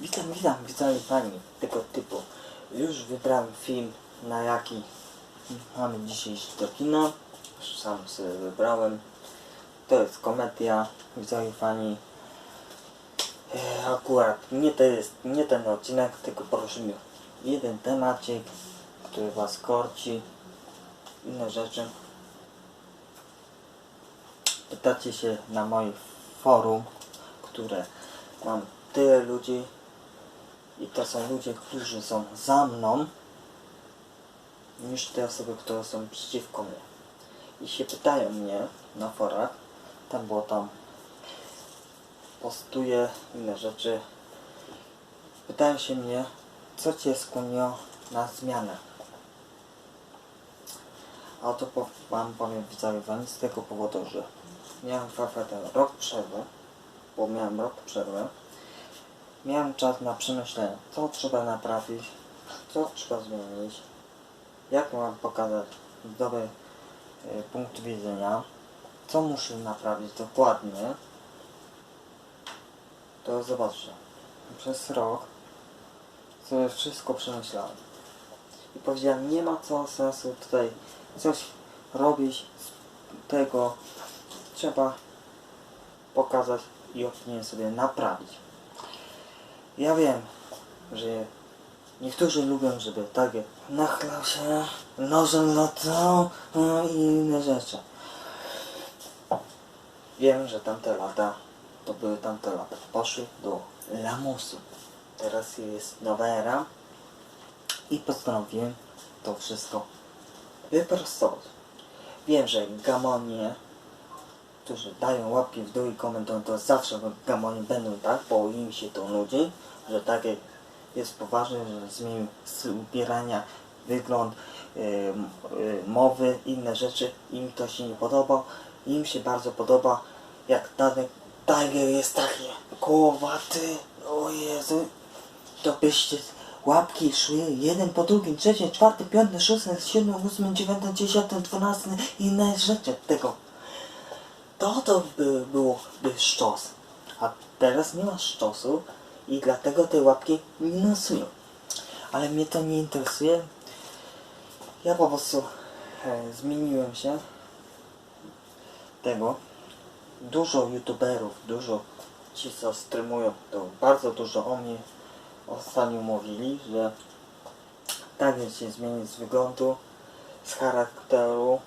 Witam, witam, widzowie pani tego typu. Już wybrałem film, na jaki mamy dzisiaj iść do kina. Sam sobie wybrałem. To jest komedia, widzowie pani. E, akurat nie to jest, nie ten odcinek, tylko poruszymy jeden temacik, który was korci. Inne rzeczy. Pytacie się na moim forum, które mam tyle ludzi i to są ludzie, którzy są za mną niż te osoby, które są przeciwko mnie. I się pytają mnie na forach, tam było tam postuję inne rzeczy. Pytają się mnie, co cię skłoniło na zmianę. A po, wam powiem widzowie z tego powodu, że miałem ten rok przerwy, bo miałem rok przerwy. Miałem czas na przemyślenie, co trzeba naprawić, co trzeba zmienić, jak mam pokazać dobry y, punkt widzenia, co muszę naprawić dokładnie. To zobaczcie, przez rok sobie wszystko przemyślałem. I powiedziałem, nie ma co sensu tutaj coś robić z tego, trzeba pokazać i opinię sobie naprawić. Ja wiem, że niektórzy lubią, żeby tak nachlał się, nożem latał no i inne rzeczy. Wiem, że tamte lata to były tamte lata. Poszły do lamusu. Teraz jest nowa era i postanowiłem to wszystko wyprostować. Wiem, że gamonie którzy dają łapki w dół i komentują, to zawsze w gamonie będą tak, bo im się to nudzi, że takie jest poważne, że zmienił ubierania, wygląd, yy, yy, mowy, inne rzeczy, im to się nie podoba, im się bardzo podoba, jak Tadek Tiger jest taki kołowaty, o Jezu, to byście łapki szły jeden po drugim, trzecie, czwarte, piąte, szóste, siódme, ósme, dziewiąte, dziesiąte, dwanaste i inne rzeczy tego to to by byłoby szczos. A teraz nie ma szczosu i dlatego te łapki nie nasują. Ale mnie to nie interesuje. Ja po prostu e, zmieniłem się tego. Dużo youtuberów, dużo ci co streamują, to bardzo dużo o mnie ostatnio mówili, że tak jest się zmienić z wyglądu, z charakteru,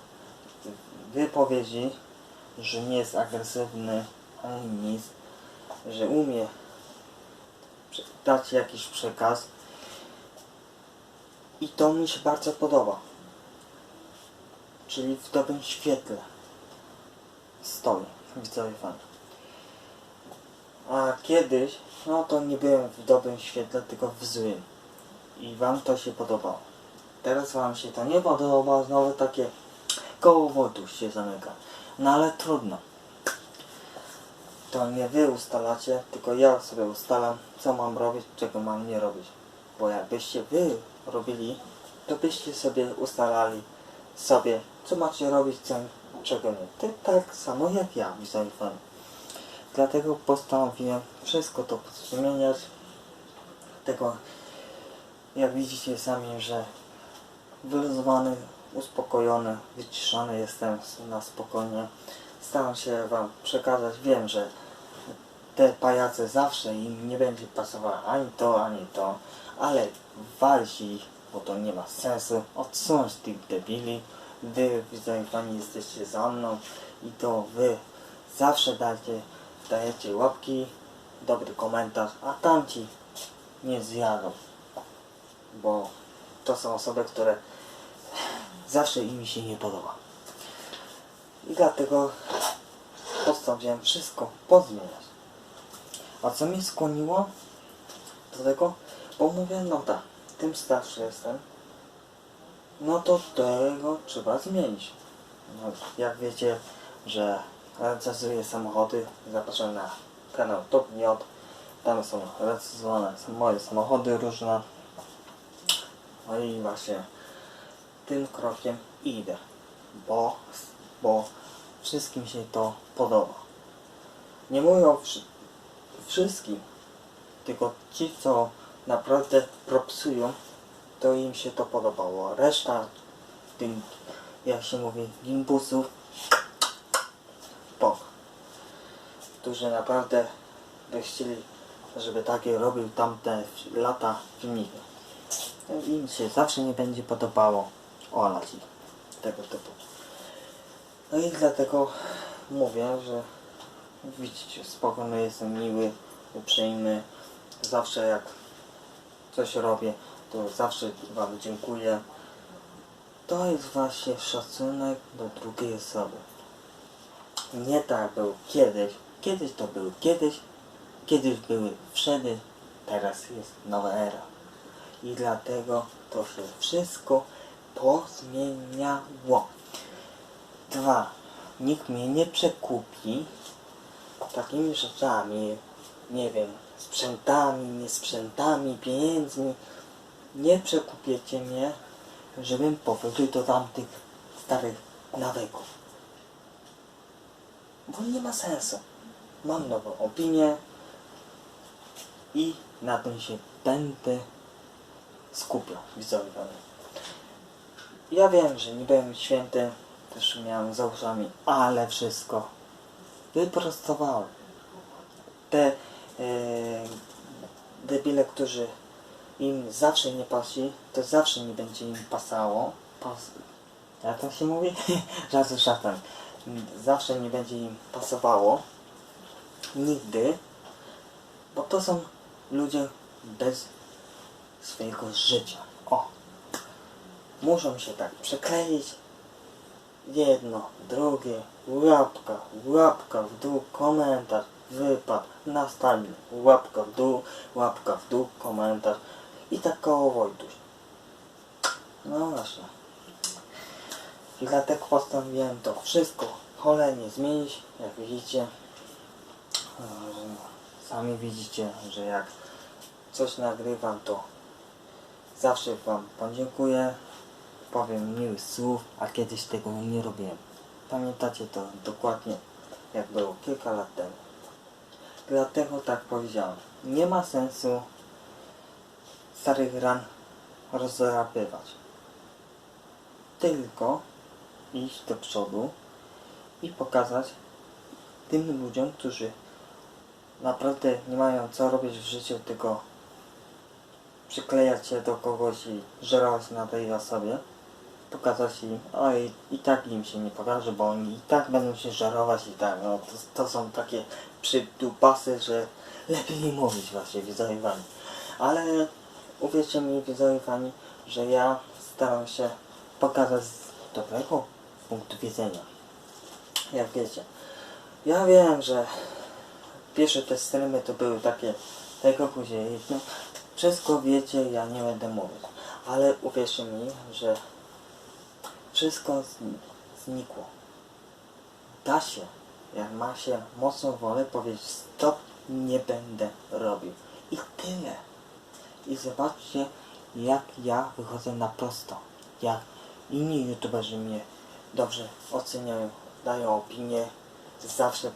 wypowiedzi, że nie jest agresywny ani nic, że umie dać jakiś przekaz i to mi się bardzo podoba. Czyli w dobrym świetle stoi, widzowie fan. A kiedyś, no to nie byłem w dobrym świetle, tylko w złym. I wam to się podobało. Teraz wam się to nie podoba, znowu takie koło wodu się zamyka. No ale trudno. To nie wy ustalacie, tylko ja sobie ustalam, co mam robić, czego mam nie robić. Bo jakbyście wy robili, to byście sobie ustalali sobie, co macie robić, co, czego nie. Ty tak samo jak ja, widzowie fan. Dlatego postanowiłem wszystko to zmieniać. Tego, jak widzicie sami, że wyluzowany, uspokojony, wyciszony jestem na spokojnie. Staram się Wam przekazać, wiem, że te pajace zawsze im nie będzie pasowało ani to, ani to, ale walcie ich, bo to nie ma sensu. Odsunąć tych debili, Wy, widzowie Pani, jesteście za mną i to Wy zawsze dajcie, dajecie łapki, dobry komentarz, a tamci nie zjadą, bo to są osoby, które zawsze im się nie podoba. I dlatego postanowiłem wszystko pozmieniać. A co mnie skłoniło do tego? Bo mówię, no tak, tym starszy jestem, no to tego trzeba zmienić. No, jak wiecie, że recenzuję samochody, zapraszam na kanał Top Miot. Tam są recenzowane moje samochody różne. No i właśnie tym krokiem idę, bo, bo wszystkim się to podoba. Nie mówię o wszy- wszystkim, Tylko ci, co naprawdę propsują, to im się to podobało. Reszta, tym, jak się mówi, gimbusów, pok. Którzy naprawdę by chcieli, żeby takie robił tamte lata filmiki. Im się zawsze nie będzie podobało ich tego typu. No i dlatego mówię, że widzicie, spokojny jestem miły, uprzejmy. Zawsze jak coś robię, to zawsze Wam dziękuję. To jest właśnie szacunek do drugiej osoby. Nie tak był kiedyś. Kiedyś to był kiedyś. Kiedyś były wszedy. Teraz jest nowa era. I dlatego to się wszystko pozmieniało. Dwa. Nikt mnie nie przekupi takimi rzeczami, nie wiem, sprzętami, niesprzętami, pieniędzmi. Nie przekupiecie mnie, żebym powrócił do tamtych starych nawyków. Bo nie ma sensu. Mam nową opinię i na tym się będę skupiał, widzowie. Ja wiem, że nie byłem święty, też miałem za uszami, ale wszystko wyprostowałem. Te e, debile, którzy im zawsze nie pasi, to zawsze nie będzie im pasało. Pas, jak to się mówi? Żarty szatan. Zawsze nie będzie im pasowało. Nigdy. Bo to są ludzie bez swojego życia. Muszą się tak przekleić. Jedno, drugie, łapka, łapka w dół, komentarz, wypad, następny, łapka w dół, łapka w dół, komentarz i tak koło Wojtuś. No właśnie. I dlatego postanowiłem to wszystko cholernie zmienić, jak widzicie. E, Sami widzicie, że jak coś nagrywam, to zawsze Wam podziękuję, powiem miłych słów, a kiedyś tego nie robiłem. Pamiętacie to dokładnie, jak było kilka lat temu. Dlatego tak powiedziałem. Nie ma sensu starych ran rozdrapywać. Tylko iść do przodu i pokazać tym ludziom, którzy naprawdę nie mają co robić w życiu, tylko przyklejać się do kogoś i żerować na tej osobie, pokazać im, oj, i tak im się nie pokaże, bo oni i tak będą się żerować i tak, no to, to są takie przydupasy, że lepiej nie mówić właśnie widzowie Ale uwierzcie mi widzowie fani, że ja staram się pokazać z dobrego punktu widzenia. Jak wiecie. Ja wiem, że pierwsze te streamy to były takie tego później. No, wszystko wiecie, ja nie będę mówić. Ale uwierzcie mi, że wszystko zni- znikło. Da się, jak ma się mocną wolę, powiedzieć stop, nie będę robił. I tyle. I zobaczcie, jak ja wychodzę na prosto. Jak inni youtuberzy mnie dobrze oceniają, dają opinię. Zawsze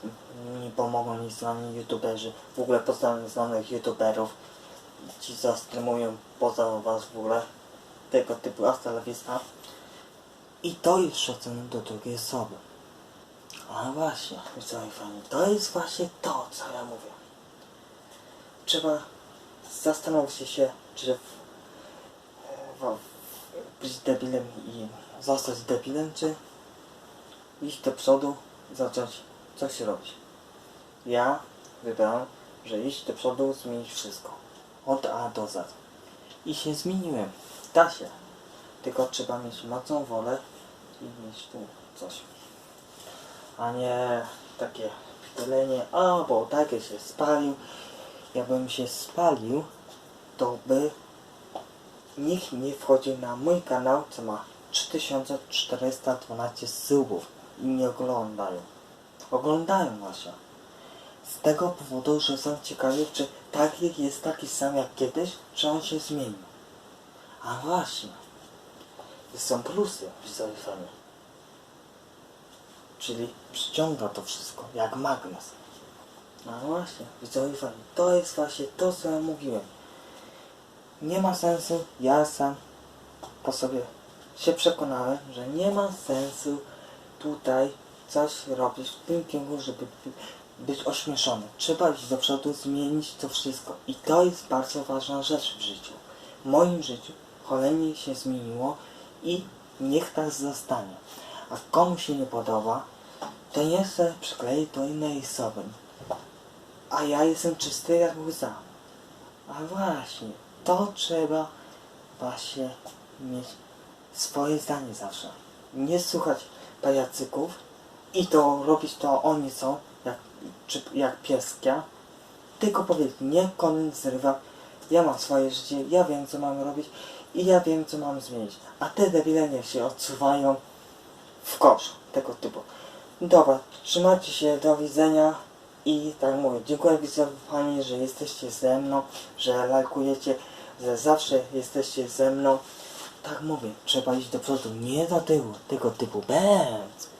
mi pomogą nieznani youtuberzy. W ogóle poznałem znanych youtuberów. Ci co streamują poza was w ogóle. Tego typu hasta la vista. I to jest szacunek do drugiej osoby. A właśnie, widzowie fani, to jest właśnie to, co ja mówię. Trzeba zastanowić się, czy w, w, być debilem i zostać debilem, czy iść do przodu, zacząć coś robić. Ja wybrałem, że iść do przodu, zmienić wszystko. Od A do Z. I się zmieniłem. Da się. Tylko trzeba mieć mocną wolę mieć tu coś. A nie takie wtylenie, a bo takie się spalił. Jakbym się spalił, to by nikt nie wchodził na mój kanał, co ma 3412 subów i nie oglądają. Oglądają właśnie. Z tego powodu, że są ciekawi, czy taki jest taki sam jak kiedyś, czy on się zmienił. A właśnie. Są plusy w zaufaniu. Czyli przyciąga to wszystko, jak magnes. No właśnie, widzowie fani, to jest właśnie to, co ja mówiłem. Nie ma sensu, ja sam po sobie się przekonałem, że nie ma sensu tutaj coś robić w tym kierunku, żeby by- być ośmieszony. Trzeba iść do przodu, zmienić to wszystko. I to jest bardzo ważna rzecz w życiu. W moim życiu cholernie się zmieniło i niech tak zostanie. A komu się nie podoba, to sobie przyklei to innej osoby. A ja jestem czysty jak łza. A właśnie, to trzeba właśnie mieć swoje zdanie zawsze. Nie słuchać pajacyków i to robić to oni są, jak, czy, jak pieskia. Tylko powiedzieć, nie koniec zrywa. Ja mam swoje życie, ja wiem co mam robić i ja wiem co mam zmienić. A te debile się odsuwają w kosz tego typu. Dobra, trzymajcie się, do widzenia i tak mówię, dziękuję Pani, że jesteście ze mną, że lajkujecie, że zawsze jesteście ze mną. Tak mówię, trzeba iść do przodu, nie do tyłu, tego typu bęc.